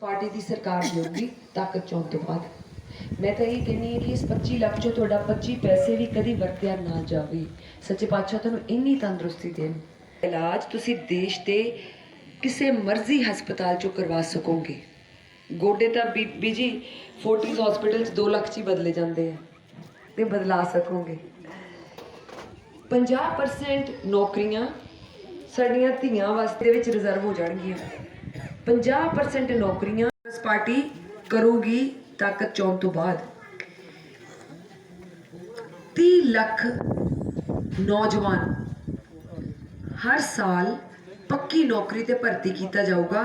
Party ਦੀ ਸਰਕਾਰ ਹੋਊਗੀ ਤਾਕਤ ਚੋਣ ਤੋਂ ਬਾਅਦ। ਮੈਂ ਤਾਂ ਇਹ ਕਹਿੰਦੀ ਹਾਂ ਕਿ ਇਸ 25 ਲੱਖ ਚੋਂ ਤੁਹਾਡਾ 25 ਪੈਸੇ ਵੀ ਕਦੀ ਵਰਤਿਆ ਨਾ ਜਾਵੇ। ਸੱਚੇ ਪਾਤਸ਼ਾਹ ਤੁਹਾਨੂੰ ਇੰਨੀ ਤੰਦਰੁਸਤੀ ਦੇਣ। ਇਲਾਜ ਤੁਸੀਂ ਦੇਸ਼ ਦੇ ਕਿਸੇ ਮਰਜ਼ੀ ਹਸਪਤਾਲ ਚੋਂ ਕਰਵਾ ਸਕੋਗੇ। ਗੋਡੇ ਤਾਂ ਬੀਬੀ ਜੀ ਫੋਰਟਿਸ ਹਸਪੀਟਲ ਚ 2 ਲੱਖ ਚ ਹੀ ਬਦਲੇ ਜਾਂਦੇ ਆ। ਤੇ ਬਦਲਾ ਸਕੋਗੇ। 50% ਨੌਕਰੀਆਂ ਸਾਡੀਆਂ ਧੀਆਂ ਵਾਸਤੇ ਵਿੱਚ ਰਿਜ਼ਰਵ ਹੋ ਜਾਣਗੀਆਂ। 50% ਨੌਕਰੀਆਂ ਕਾਂਗਰਸ ਪਾਰਟੀ ਕਰੂਗੀ ਤਾਕਤ ਚੋਣ ਤੋਂ ਬਾਅਦ। 30 ਲੱਖ ਨੌਜਵਾਨ ਹਰ ਸਾਲ ਪੱਕੀ ਨੌਕਰੀ ਤੇ ਭਰਤੀ ਕੀਤਾ ਜਾਊਗਾ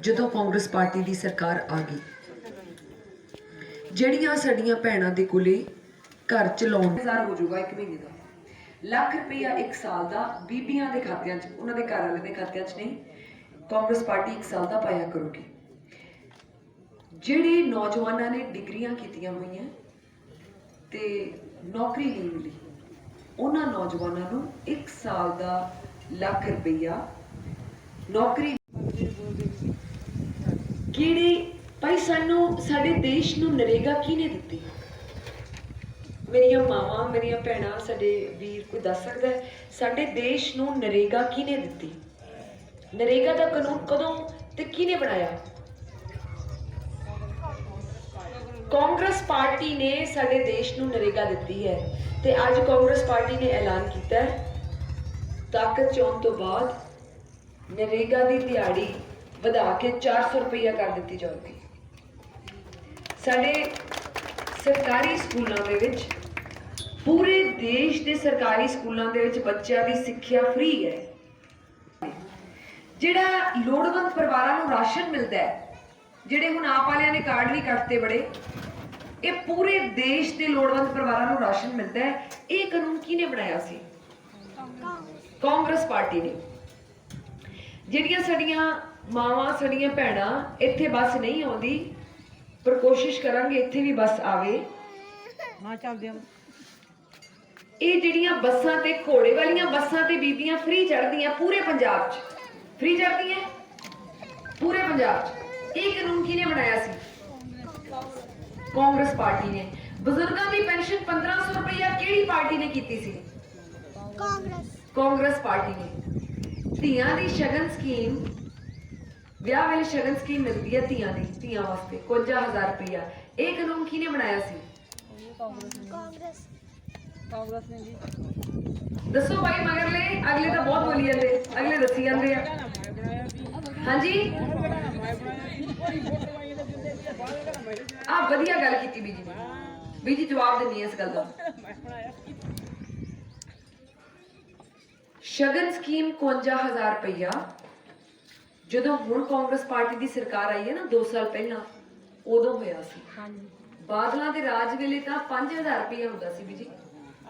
ਜਦੋਂ ਕਾਂਗਰਸ ਪਾਰਟੀ ਦੀ ਸਰਕਾਰ ਆ ਗਈ। ਜਿਹੜੀਆਂ ਸਾਡੀਆਂ ਭੈਣਾਂ ਦੇ ਕੋਲੇ ਘਰ ਚਲਾਉਣ ਹਜ਼ਾਰ ਹੋ ਜਾਊਗਾ ਇੱਕ ਮਹੀਨੇ ਦਾ। ਲੱਖ ਰੁਪਈਆ ਇੱਕ ਸਾਲ ਦਾ ਬੀਬੀਆਂ ਦੇ ਖਾਤਿਆਂ 'ਚ, ਉਹਨਾਂ ਦੇ ਘਰ ਵਾਲੇ ਦੇ ਖਾਤਿਆਂ 'ਚ ਨਹੀਂ ਕਾਂਗਰਸ ਪਾਰਟੀ ਇੱਕ ਸਾਲ ਦਾ ਪਾਇਆ ਕਰੂਗੀ। ਜਿਹੜੇ ਨੌਜਵਾਨਾਂ ਨੇ ਡਿਗਰੀਆਂ ਕੀਤੀਆਂ ਹੋਈਆਂ ਤੇ ਨੌਕਰੀ ਨਹੀਂ ਮਿਲੀ, ਉਹਨਾਂ ਨੌਜਵਾਨਾਂ ਨੂੰ ਇੱਕ ਸਾਲ ਦਾ ਲੱਖ ਰੁਪਈਆ ਨੌਕਰੀ ਕਿਹੜੇ ਭਾਈ ਸਾਨੂੰ ਸਾਡੇ ਦੇਸ਼ ਨੂੰ ਨਰੇਗਾ ਕਿਹਨੇ ਦਿੱਤੀ? ਮੇਰੀਆਂ ਮਾਵਾਂ, ਮੇਰੀਆਂ ਭੈਣਾਂ, ਸਾਡੇ ਵੀਰ ਕੋਈ ਦੱਸ ਸਕਦਾ ਸਾਡੇ ਦੇਸ਼ ਨੂੰ ਨਰੇਗਾ ਕਿਹਨੇ ਦਿੱਤੀ? ਨਰੇਗਾ ਦਾ ਕਾਨੂੰਨ ਕਦੋਂ ਤੇ ਕਿਹਨੇ ਬਣਾਇਆ? ਕਾਂਗਰਸ ਪਾਰਟੀ ਨੇ ਸਾਡੇ ਦੇਸ਼ ਨੂੰ ਨਰੇਗਾ ਦਿੱਤੀ ਹੈ ਤੇ ਅੱਜ ਕਾਂਗਰਸ ਪਾਰਟੀ ਨੇ ਐਲਾਨ ਕੀਤਾ ਹੈ। ਤਾਕਤ ਚੋਣ ਤੋਂ ਬਾਅਦ ਨਰੇਗਾ ਦੀ ਦਿਹਾੜੀ ਵਧਾ ਕੇ 400 ਰੁਪਈਆ ਕਰ ਦਿੱਤੀ ਜਾਊਗੀ। ਸਾਡੇ ਸਰਕਾਰੀ ਸਕੂਲਾਂ ਦੇ ਵਿੱਚ, ਪੂਰੇ ਦੇਸ਼ ਦੇ ਸਰਕਾਰੀ ਸਕੂਲਾਂ ਦੇ ਵਿੱਚ ਬੱਚਿਆਂ ਦੀ ਸਿੱਖਿਆ ਫ੍ਰੀ ਹੈ। ਜਿਹੜਾ ਲੋੜਵੰਦ ਪਰਿਵਾਰਾਂ ਨੂੰ ਰਾਸ਼ਨ ਮਿਲਦਾ ਹੈ ਜਿਹੜੇ ਹੁਣ ਆਪ ਵਾਲਿਆਂ ਨੇ ਕਾਰਡ ਵੀ ਕੱਟਤੇ ਬੜੇ ਇਹ ਪੂਰੇ ਦੇਸ਼ ਦੇ ਲੋੜਵੰਦ ਪਰਿਵਾਰਾਂ ਨੂੰ ਰਾਸ਼ਨ ਮਿਲਦਾ ਹੈ। ਇਹ ਕਾਨੂੰਨ ਕਿਹਨੇ ਬਣਾਇਆ ਸੀ? ਕਾਂਗਰਸ ਪਾਰਟੀ ਨੇ। ਜਿਹੜੀਆਂ ਸਾਡੀਆਂ ਮਾਵਾਂ ਸਾਡੀਆਂ ਭੈਣਾਂ ਇੱਥੇ ਬੱਸ ਨਹੀਂ ਆਉਂਦੀ ਪਰ ਕੋਸ਼ਿਸ਼ ਕਰਾਂਗੇ ਇੱਥੇ ਵੀ ਬੱਸ ਆਵੇ। ਹਾਂ ਚੱਲਦੇ ਆ ਇਹ ਜਿਹੜੀਆਂ ਬੱਸਾਂ ਤੇ ਘੋੜੇ ਵਾਲੀਆਂ ਬੱਸਾਂ ਤੇ ਬੀਬੀਆਂ ਫ੍ਰੀ ਚੜ੍ਹਦੀਆਂ ਪੂਰੇ ਪੰਜਾਬ 'ਚ। ਫ੍ਰੀ ਚੜ੍ਹਦੀਆਂ ਪੂਰੇ ਪੰਜਾਬ 'ਚ। ਇਹ ਕਾਨੂੰਨ ਕਿਹਨੇ ਬਣਾਇਆ ਸੀ? ਕਾਂਗਰਸ ਪਾਰਟੀ ਨੇ। ਬਜ਼ੁਰਗਾਂ ਦੀ ਪੈਨਸ਼ਨ 1500 ਰੁਪਇਆ ਕਿਹੜੀ ਪਾਰਟੀ ਨੇ ਕੀਤੀ ਸੀ? ਕਾਂਗਰਸ। ਕਾਂਗਰਸ ਪਾਰਟੀ ਨੇ। ਧੀਆਂ ਦੀ ਸ਼ਗਨ ਸਕੀਮ ਵਿਆਹ ਵੇਲੇ ਸ਼ਗਨ ਸਕੀਮ ਮਿਲਦੀ ਹੈ ਧੀਆਂ ਦੀ ਧੀਆਂ ਵਾਸਤੇ। 51000 ਰੁਪਇਆ ਇਹ ਕਾਨੂੰਨ ਕਿਹਨੇ ਬਣਾਇਆ ਸੀ? ਕਾਂਗਰਸ। ਕਾਂਗਰਸ ਨੇ ਜੀ। ਦੱਸੋ ਭਾਈ ਮਗਰਲੇ ਅਗਲੇ ਤਾਂ ਬਹੁਤ ਬੋਲੀ ਜਾਂਦੇ ਅਗਲੇ ਦੱਸੀ ਜਾਂਦੇ ਆ। ਹਾਂਜੀ? ਆ ਵਧੀਆ ਗੱਲ ਕੀਤੀ ਬੀਜੀ ਬੀਜੀ ਜਵਾਬ ਦਿੰਨੀ ਇਸ ਗੱਲ ਦਾ। ਸ਼ਗਨ ਸਕੀਮ 51000 ਰੁਪਇਆ ਜਦੋਂ ਹੁਣ ਕਾਂਗਰਸ ਪਾਰਟੀ ਦੀ ਸਰਕਾਰ ਆਈ ਹੈ ਨਾ 2 ਸਾਲ ਪਹਿਲਾਂ ਉਦੋਂ ਹੋਇਆ ਸੀ। ਹਾਂਜੀ। ਬਾਦਲਾਂ ਦੇ ਰਾਜ ਵੇਲੇ ਤਾਂ 5000 ਰੁਪਇਆ ਹੁੰਦਾ ਸੀ ਬੀਜੀ।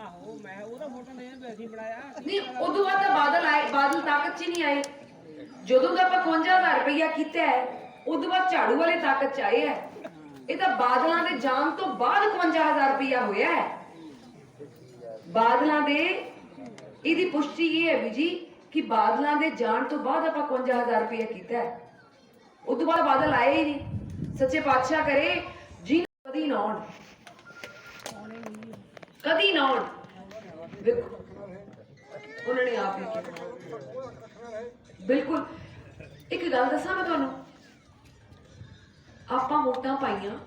ਆਹੋ ਮੈਂ ਉਹਦਾ ਫੋਟੋ ਨਹੀਂ ਬੈਸੀ ਬਣਾਇਆ। ਨਹੀਂ ਉਦੋਂ ਬਾਅਦ ਤਾਂ ਬਾਦਲ ਆਏ ਬਾਦਲ ਤਾਕਤ 'ਚ ਨਹੀਂ ਆਏ। ਜਦੋਂ ਦਾ ਆਪਾਂ 51000 ਰੁਪਇਆ ਕੀਤਾ ਹੈ ਉਦੋਂ ਬਾਅਦ ਝਾੜੂ ਵਾਲੇ ਤਾਕਤ 'ਚ ਆਏ ਹੈ। ਇਹ ਤਾਂ ਬਾਦਲਾਂ ਦੇ ਜਾਣ ਤੋਂ ਬਾਅਦ 51000 ਰੁਪਇਆ ਹੋਇਆ ਹੈ। ਬਾਦਲਾਂ ਦੇ ਇਹਦੀ ਪੁਸ਼ਟੀ ਇਹ ਹੈ ਵੀ ਜੀ ਕਿ ਬਾਦਲਾਂ ਦੇ ਜਾਣ ਤੋਂ ਬਾਅਦ ਆਪਾਂ 51000 ਰੁਪਇਆ ਕੀਤਾ ਹੈ। ਉਦੋਂ ਬਾਅਦ ਬਾਦਲ ਆਏ ਹੀ ਨਹੀਂ। ਸੱਚੇ ਪਾਤਸ਼ਾਹ ਕਰੇ ਜੀ ਕਦੀ ਨਾ ਆਉਣ। ਕਦੀ ਨਾ ਆਉਣ। ਵੇਖੋ। ਉਹਨਾਂ ਨੇ ਆਪ ਹੀ ਕੀਤਾ। ਬਿਲਕੁਲ। ਇੱਕ ਗੱਲ ਦੱਸਾਂ ਮੈਂ ਤੁਹਾਨੂੰ? ਆਪਾਂ ਵੋਟਾਂ ਪਾਈਆਂ,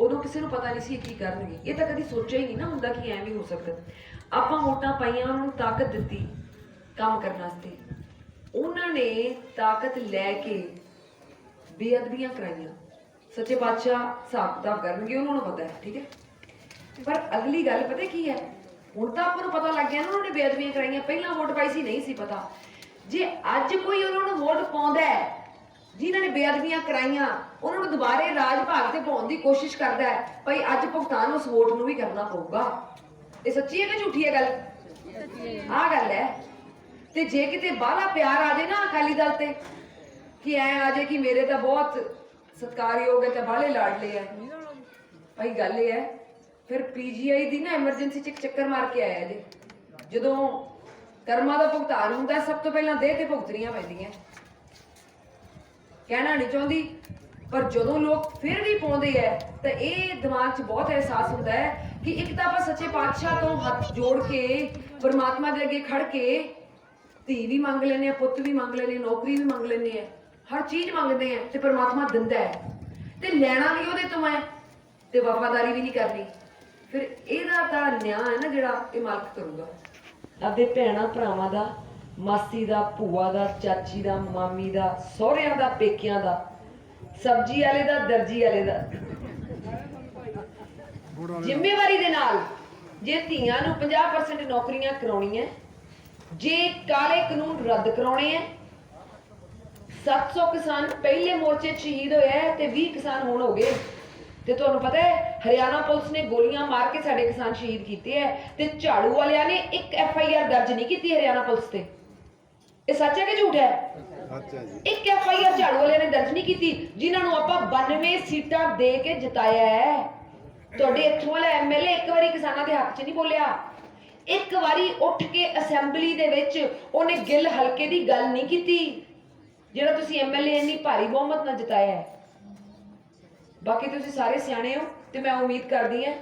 ਉਦੋਂ ਕਿਸੇ ਨੂੰ ਪਤਾ ਨਹੀਂ ਸੀ ਇਹ ਕੀ ਕਰਨਗੇ। ਇਹ ਤਾਂ ਕਦੀ ਸੋਚਿਆ ਹੀ ਨਹੀਂ ਨਾ ਹੁੰਦਾ ਕਿ ਐਵੇਂ ਹੋ ਸਕਦਾ। ਆਪਾਂ ਵੋਟਾਂ ਪਾਈਆਂ, ਉਹਨਾਂ ਨੂੰ ਤਾਕਤ ਦਿੱਤੀ ਕੰਮ ਕਰਨ ਵਾਸਤੇ। ਉਹਨਾਂ ਨੇ ਤਾਕਤ ਲੈ ਕੇ ਬੇਅਦਬੀਆਂ ਕਰਾਈਆਂ। ਸੱਚੇ ਬਾਦਸ਼ਾਹ ਹਿਸਾਬ ਕਿਤਾਬ ਕਰਨਗੇ, ਉਹਨਾਂ ਨੂੰ ਪਤਾ ਹੈ, ਠੀਕ ਹੈ? ਪਰ ਅਗਲੀ ਗੱਲ ਪਤਾ ਕੀ ਹੈ? ਹੁਣ ਤਾਂ ਆਪਾਂ ਨੂੰ ਪਤਾ ਲੱਗ ਗਿਆ ਨਾ ਉਹਨਾਂ ਨੇ ਬੇਅਦਬੀਆਂ ਕਰਾਈਆਂ। ਪਹਿਲਾਂ ਵੋਟ ਪਾਈ ਸੀ, ਨਹੀਂ ਸੀ ਪਤਾ। ਜੇ ਅੱਜ ਕੋਈ ਉਹਨਾਂ ਨੂੰ ਵੋਟ ਪਾਉਂਦਾ ਹੈ, ਜਿਨ੍ਹਾਂ ਨੇ ਬੇਅਦਬੀਆਂ ਕਰਾਈਆਂ, ਉਹਨਾਂ ਨੂੰ ਦੁਬਾਰੇ ਰਾਜ ਭਾਗ ਤੇ ਪਾਉਣ ਦੀ ਕੋਸ਼ਿਸ਼ ਕਰਦਾ ਹੈ, ਭਈ ਅੱਜ ਭੁਗਤਾਨ ਉਸ ਵੋਟ ਨੂੰ ਵੀ ਕਰਨਾ ਪਊਗਾ। ਇਹ ਸੱਚੀ ਹੈ ਕਿ ਝੂਠੀ ਹੈ ਗੱਲ? ਆਹ ਗੱਲ ਹੈ। ਤੇ ਜੇ ਕਿਤੇ ਬਾਹਲਾ ਪਿਆਰ ਆ ਜਾਏ ਨਾ ਅਕਾਲੀ ਦਲ ਤੇ, ਕਿ ਐ ਆ ਜਾਏ ਕਿ ਮੇਰੇ ਤਾਂ ਬਹੁਤ ਸਤਿਕਾਰਯੋਗ ਹੈ ਤੇ ਬਾਹਲੇ ਲਾਡਲੇ ਹੈ। ਭਾਈ ਗੱਲ ਇਹ ਹੈ ਫਿਰ ਪੀਜੀਆਈ ਦੀ ਨਾ ਐਮਰਜੈਂਸੀ ਚ ਇੱਕ ਚੱਕਰ ਮਾਰ ਕੇ ਆਇਆ ਜੀ। ਜਦੋਂ ਕਰਮਾਂ ਦਾ ਭੁਗਤਾਨ ਹੁੰਦਾ, ਸਭ ਤੋਂ ਪਹਿਲਾਂ ਦੇਹ ਤੇ ਭੁਗਤਣੀਆਂ ਪੈਂਦੀਆਂ। ਕਹਿਣਾ ਨਹੀਂ ਚਾਹੁੰਦੀ, ਪਰ ਜਦੋਂ ਲੋਕ ਫਿਰ ਵੀ ਪਾਉਂਦੇ ਐ ਤਾਂ ਇਹ ਦਿਮਾਗ 'ਚ ਬਹੁਤ ਅਹਿਸਾਸ ਹੁੰਦਾ ਹੈ ਕਿ ਇੱਕ ਤਾਂ ਆਪਾਂ ਸੱਚੇ ਪਾਤਸ਼ਾਹ ਤੋਂ ਹੱਥ ਜੋੜ ਕੇ, ਪਰਮਾਤਮਾ ਦੇ ਅੱਗੇ ਖੜ ਕੇ ਧੀ ਵੀ ਮੰਗ ਲੈਨੇ ਆ, ਪੁੱਤ ਵੀ ਮੰਗ ਲੈਨੇ ਆ, ਨੌਕਰੀ ਵੀ ਮੰਗ ਲੈਨੇ ਆ, ਹਰ ਚੀਜ਼ ਮੰਗਦੇ ਆ ਤੇ ਪਰਮਾਤਮਾ ਦਿੰਦਾ ਹੈ। ਤੇ ਲੈਣਾ ਵੀ ਉਹਦੇ ਤੋਂ ਹੈ ਤੇ ਵਫਾਦਾਰੀ ਵੀ ਨਹੀਂ ਕਰਨੀ। ਫਿਰ ਇਹਦਾ ਤਾਂ ਨਿਆਂ ਹੈ ਨਾ ਜਿਹੜਾ ਇਹ ਮਾਲਕ ਕਰੂਗਾ। ਆਪਦੇ ਭੈਣਾ ਭਰਾਵਾਂ ਦਾ, ਮਾਸੀ ਦਾ, ਭੂਆ ਦਾ, ਚਾਚੀ ਦਾ, ਮਾਮੀ ਦਾ, ਸਹੁਰਿਆਂ ਦਾ, ਪੇਕਿਆਂ ਦਾ, ਸਬਜ਼ੀ ਵਾਲੇ ਦਾ, ਦਰਜੀ ਵਾਲੇ ਦਾ। ਜ਼ਿੰਮੇਵਾਰੀ ਦੇ ਨਾਲ ਜੇ ਧੀਆਂ ਨੂੰ 50% ਨੌਕਰੀਆਂ ਕਰਾਉਣੀਆਂ, ਜੇ ਕਾਲੇ ਕਾਨੂੰਨ ਰੱਦ ਕਰਾਉਣੇ ਐ 700 ਕਿਸਾਨ ਪਹਿਲੇ ਮੋਰਚੇ ਸ਼ਹੀਦ ਹੋਇਆ ਐ ਤੇ 20 ਕਿਸਾਨ ਹੁਣ ਹੋ ਗਏ। ਤੇ ਤੁਹਾਨੂੰ ਪਤਾ ਹੈ ਹਰਿਆਣਾ ਪੁਲਿਸ ਨੇ ਗੋਲੀਆਂ ਮਾਰ ਕੇ ਸਾਡੇ ਕਿਸਾਨ ਸ਼ਹੀਦ ਕੀਤੇ ਐ ਤੇ ਝਾੜੂ ਵਾਲਿਆਂ ਨੇ ਇੱਕ ਐਫ ਆਈ ਆਰ ਦਰਜ ਨਹੀਂ ਕੀਤੀ ਹਰਿਆਣਾ ਪੁਲਿਸ ਤੇ। ਇਹ ਸੱਚ ਹੈ ਕਿ ਝੂਠ ਹੈ? ਅੱਛਾ ਜੀ। ਇੱਕ ਐਫ ਆਈ ਆਰ ਝਾੜੂ ਵਾਲਿਆਂ ਨੇ ਦਰਜ ਨਹੀਂ ਕੀਤੀ ਜਿਨ੍ਹਾਂ ਨੂੰ ਆਪਾਂ 92 ਸੀਟਾਂ ਦੇ ਕੇ ਜਿਤਾਇਆ ਹੈ। ਤੁਹਾਡੇ ਇੱਥੋਂ ਵਾਲਾ ਐਮਐਲਏ ਇੱਕ ਵਾਰੀ ਕਿਸਾਨਾਂ ਦੇ ਹੱਕ 'ਚ ਨਹੀਂ ਬੋਲਿਆ। ਇੱਕ ਵਾਰੀ ਉੱਠ ਕੇ ਅਸੈਂਬਲੀ ਦੇ ਵਿੱਚ ਉਹਨੇ ਗਿੱਲ ਹਲਕੇ ਦੀ ਗੱਲ ਨਹੀਂ ਕੀਤੀ ਜਿਹੜਾ ਤੁਸੀਂ ਐਮਐਲਏ ਇੰਨੀ ਭਾਰੀ ਬਹੁਮਤ ਨਾਲ ਜਿਤਾਇਆ ਹੈ। ਬਾਕੀ ਤੁਸੀਂ ਸਾਰੇ ਸਿਆਣੇ ਹੋ ਤੇ ਮੈਂ ਉਮੀਦ ਕਰਦੀ ਹਾਂ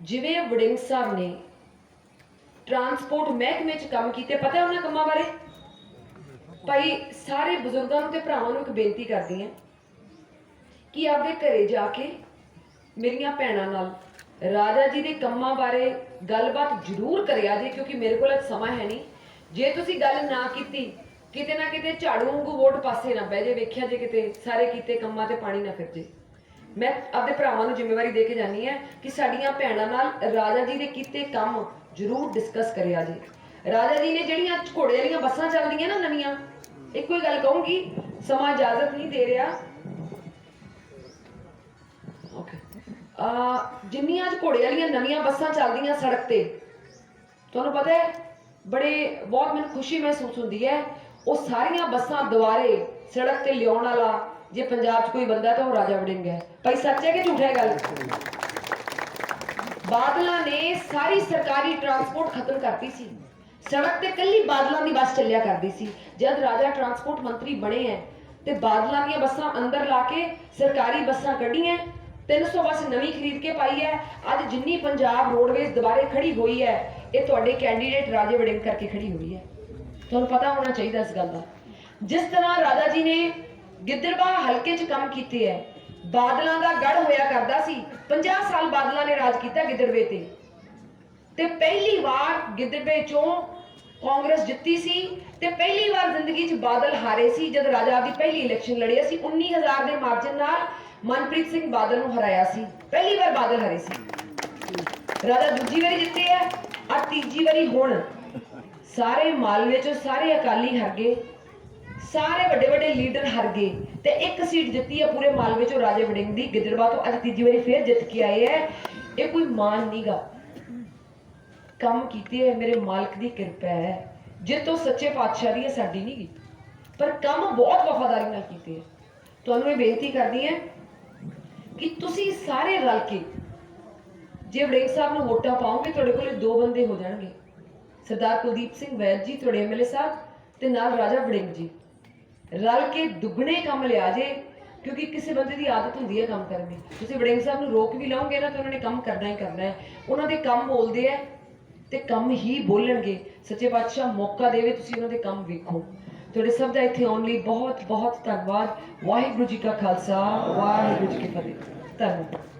ਜਿਵੇਂ ਵੜਿੰਗ ਸਾਹਿਬ ਨੇ ਟਰਾਂਸਪੋਰਟ ਮਹਿਕਮੇ 'ਚ ਕੰਮ ਕੀਤੇ, ਪਤਾ ਉਹਨਾਂ ਕੰਮਾਂ ਬਾਰੇ? ਭਾਈ, ਸਾਰੇ ਬਜ਼ੁਰਗਾਂ ਨੂੰ ਤੇ ਭਰਾਵਾਂ ਨੂੰ ਇੱਕ ਬੇਨਤੀ ਕਰਦੀ ਹਾਂ ਕਿ ਆਪਦੇ ਘਰੇ ਜਾ ਕੇ ਮੇਰੀਆਂ ਭੈਣਾਂ ਨਾਲ ਰਾਜਾ ਜੀ ਦੇ ਕੰਮਾਂ ਬਾਰੇ ਗੱਲਬਾਤ ਜ਼ਰੂਰ ਕਰਿਆ ਜੇ, ਕਿਉਂਕਿ ਮੇਰੇ ਕੋਲ ਅੱਜ ਸਮਾਂ ਹੈ ਨਹੀਂ। ਜੇ ਤੁਸੀਂ ਗੱਲ ਨਾ ਕੀਤੀ ਕਿਤੇ ਨਾ ਕਿਤੇ ਝਾੜੂ ਵਾਂਗੂ ਵੋਟ ਪਾਸੇ ਨਾ ਬਹਿ ਜੇ, ਵੇਖਿਆ ਜੇ ਕਿਤੇ ਸਾਰੇ ਕੀਤੇ ਕੰਮਾਂ ਤੇ ਪਾਣੀ ਨਾ ਫਿਰ ਜੇ। ਮੈਂ ਆਪਦੇ ਭਰਾਵਾਂ ਨੂੰ ਜ਼ਿੰਮੇਵਾਰੀ ਦੇ ਕੇ ਜਾਨੀ ਹੈ ਕਿ ਸਾਡੀਆਂ ਭੈਣਾਂ ਨਾਲ ਰਾਜਾ ਜੀ ਦੇ ਕੀਤੇ ਕੰਮ ਜ਼ਰੂਰ ਡਿਸਕਸ ਕਰਿਆ ਜੀ। ਰਾਜਾ ਜੀ ਨੇ ਜਿਹੜੀਆਂ ਘੋੜੇ ਵਾਲੀਆਂ ਬੱਸਾਂ ਚੱਲਦੀਆਂ ਨਾ ਨਵੀਆਂ, ਇੱਕੋ ਹੀ ਗੱਲ ਕਹੂੰਗੀ, ਸਮਾਂ ਇਜਾਜ਼ਤ ਨਹੀਂ ਦੇ ਰਿਹਾ। ਓਕੇ ਆ, ਜਿੰਨੀਆਂ ਅੱਜ ਘੋੜੇ ਵਾਲੀਆਂ ਨਵੀਆਂ ਬੱਸਾਂ ਚੱਲਦੀਆਂ ਸੜਕ ਤੇ, ਤੁਹਾਨੂੰ ਪਤਾ ਹੈ, ਬੜੇ ਬਹੁਤ ਮੈਨੂੰ ਖੁਸ਼ੀ ਮਹਿਸੂਸ ਹੁੰਦੀ ਹੈ ਉਹ ਸਾਰੀਆਂ ਬੱਸਾਂ ਦੁਆਰੇ ਸੜਕ ਤੇ ਲਿਆਉਣ ਵਾਲਾ, ਜੇ ਪੰਜਾਬ 'ਚ ਕੋਈ ਬੰਦਾ ਤਾਂ ਉਹ ਰਾਜਾ ਵੜਿੰਗ ਹੈ। ਭਾਈ, ਸੱਚ ਹੈ ਕਿ ਝੂਠ ਹੈ ਗੱਲ? ਬਾਦਲਾਂ ਨੇ ਸਾਰੀ ਸਰਕਾਰੀ ਟਰਾਂਸਪੋਰਟ ਖਤਮ ਕਰਤੀ ਸੀ। ਸੜਕ ਤੇ ਕੱਲੀ ਬਾਦਲਾਂ ਦੀ ਬੱਸ ਚੱਲਿਆ ਕਰਦੀ ਸੀ। ਜਦ ਰਾਜਾ ਟਰਾਂਸਪੋਰਟ ਮੰਤਰੀ ਬਣੇ ਐ ਤੇ ਬਾਦਲਾਂ ਦੀਆਂ ਬੱਸਾਂ ਅੰਦਰ ਲਾ ਕੇ ਸਰਕਾਰੀ ਬੱਸਾਂ ਕੱਢੀਆਂ 300 ਬੱਸ ਨਵੀਂ ਖਰੀਦ ਕੇ ਪਾਈ ਹੈ। ਅੱਜ ਜਿੰਨੀ ਪੰਜਾਬ ਰੋਡਵੇਜ਼ ਦੁਬਾਰੇ ਖੜੀ ਹੋਈ ਹੈ, ਇਹ ਤੁਹਾਡੇ ਕੈਂਡੀਡੇਟ ਰਾਜੇ ਵੜਿੰਗ ਕਰਕੇ ਖੜੀ ਹੋਈ ਹੈ। ਤੁਹਾਨੂੰ ਪਤਾ ਹੋਣਾ ਚਾਹੀਦਾ ਇਸ ਗੱਲ ਦਾ। ਜਿਸ ਤਰ੍ਹਾਂ ਰਾਜਾ ਜੀ ਨੇ ਗਿੱਦੜਬਾਹ ਹਲਕੇ 'ਚ ਕੰਮ ਕੀਤੇ ਹੈ, ਬਾਦਲਾਂ ਦਾ ਗੜ ਹੋਇਆ ਕਰਦਾ ਸੀ 50 ਸਾਲ ਬਾਦਲਾਂ ਨੇ ਰਾਜ ਕੀਤਾ ਗਿੱਦੜਵੇ ਤੇ। ਤੇ ਪਹਿਲੀ ਵਾਰ ਗਿੱਦੜਵੇ ਚੋਂ ਕਾਂਗਰਸ ਜਿੱਤੀ ਸੀ ਤੇ ਪਹਿਲੀ ਵਾਰ ਜ਼ਿੰਦਗੀ 'ਚ ਬਾਦਲ ਹਾਰੇ ਸੀ, ਜਦ ਰਾਜਾ ਦੀ ਪਹਿਲੀ ਇਲੈਕਸ਼ਨ ਲੜਿਆ ਸੀ 19000 ਦੇ ਮਾਰਜਨ ਨਾਲ ਮਨਪ੍ਰੀਤ ਸਿੰਘ ਬਾਦਲ ਨੂੰ ਹਰਾਇਆ ਸੀ। ਪਹਿਲੀ ਵਾਰ ਬਾਦਲ ਹਾਰੇ ਸੀ। ਰਾਜਾ ਦੂਜੀ ਵਾਰੀ ਜਿੱਤੇ ਆ ਆ ਤੀਜੀ ਵਾਰੀ ਹੁਣ ਸਾਰੇ ਮਾਲਵੇ ਚੋਂ ਸਾਰੇ ਅਕਾਲੀ ਹਾਰ ਗਏ ਸਾਰੇ ਵੱਡੇ ਵੱਡੇ ਲੀਡਰ ਹਾਰ ਗਏ ਤੇ ਇੱਕ ਸੀਟ ਜਿੱਤੀ ਹੈ ਪੂਰੇ ਮਾਲਵੇ ਚੋਂ ਰਾਜੇ ਵੜਿੰਗ ਦੀ। ਗਿੱਦੜਬਾਹ ਤੋਂ ਅੱਜ ਤੀਜੀ ਵਾਰੀ ਫੇਰ ਜਿੱਤ ਕੇ ਆਏ ਹੈ ਇਹ ਕੋਈ ਮਾਨ ਨਹੀਂਗਾ। ਕੰਮ ਕੀਤੇ ਹੈ ਮੇਰੇ ਮਾਲਕ ਦੀ ਕਿਰਪਾ ਹੈ। ਜੇ ਤੋਂ ਸੱਚੇ ਪਾਤਸ਼ਾਹ ਦੀ ਹੈ ਸਾਡੀ ਨਹੀਂ ਗੀ ਪਰ ਕੰਮ ਬਹੁਤ ਵਫਾਦਾਰੀ ਨਾਲ ਕੀਤੇ ਹੈ ਤੁਹਾਨੂੰ ਇਹ ਬੇਨਤੀ ਕਰਦੀ ਹੈ ਕਿ ਤੁਸੀਂ ਸਾਰੇ ਰਲ ਕੇ ਜੇ ਵੜਿੰਗ ਸਾਹਿਬ ਨੂੰ ਵੋਟਾਂ ਪਾਓਗੇ, ਤੁਹਾਡੇ ਕੋਲੇ ਦੋ ਬੰਦੇ ਹੋ ਜਾਣਗੇ। ਸਰਦਾਰ ਕੁਲਦੀਪ ਸਿੰਘ ਵੈਦ ਜੀ, ਤੁਹਾਡੇ ਐਮਐਲਏ ਸਾਹਿਬ ਤੇ ਨਾਲ ਰਾਜਾ ਵੜਿੰਗ ਜੀ। ਰਲ ਕੇ ਦੁੱਗਣੇ ਕੰਮ ਲਿਆ ਜੇ, ਕਿਉਂਕਿ ਕਿਸੇ ਬੰਦੇ ਦੀ ਆਦਤ ਹੁੰਦੀ ਹੈ ਕੰਮ ਕਰਨ ਦੀ। ਤੁਸੀਂ ਵੜਿੰਗ ਸਾਹਿਬ ਨੂੰ ਰੋਕ ਵੀ ਲਾਓਗੇ ਨਾ ਤਾਂ ਉਹਨਾਂ ਨੇ ਕੰਮ ਕਰਨਾ ਹੀ ਕਰਨਾ ਹੈ। ਉਹਨਾਂ ਦੇ ਕੰਮ ਬੋਲਦੇ ਹੈ ਤੇ ਕੰਮ ਹੀ ਬੋਲਣਗੇ। ਸੱਚੇ ਪਾਤਸ਼ਾਹ ਮੌਕਾ ਦੇਵੇ ਤੁਸੀਂ ਉਹਨਾਂ ਦੇ ਕੰਮ ਵੇਖੋ। ਤੁਹਾਡੇ ਸਭ ਦਾ ਇੱਥੇ ਆਉਣ ਲਈ ਬਹੁਤ ਬਹੁਤ ਧੰਨਵਾਦ। ਵਾਹਿਗੁਰੂ ਜੀ ਕਾ ਖਾਲਸਾ, ਵਾਹਿਗੁਰੂ ਜੀ ਕੀ ਫਤਿਹ। ਧੰਨਵਾਦ।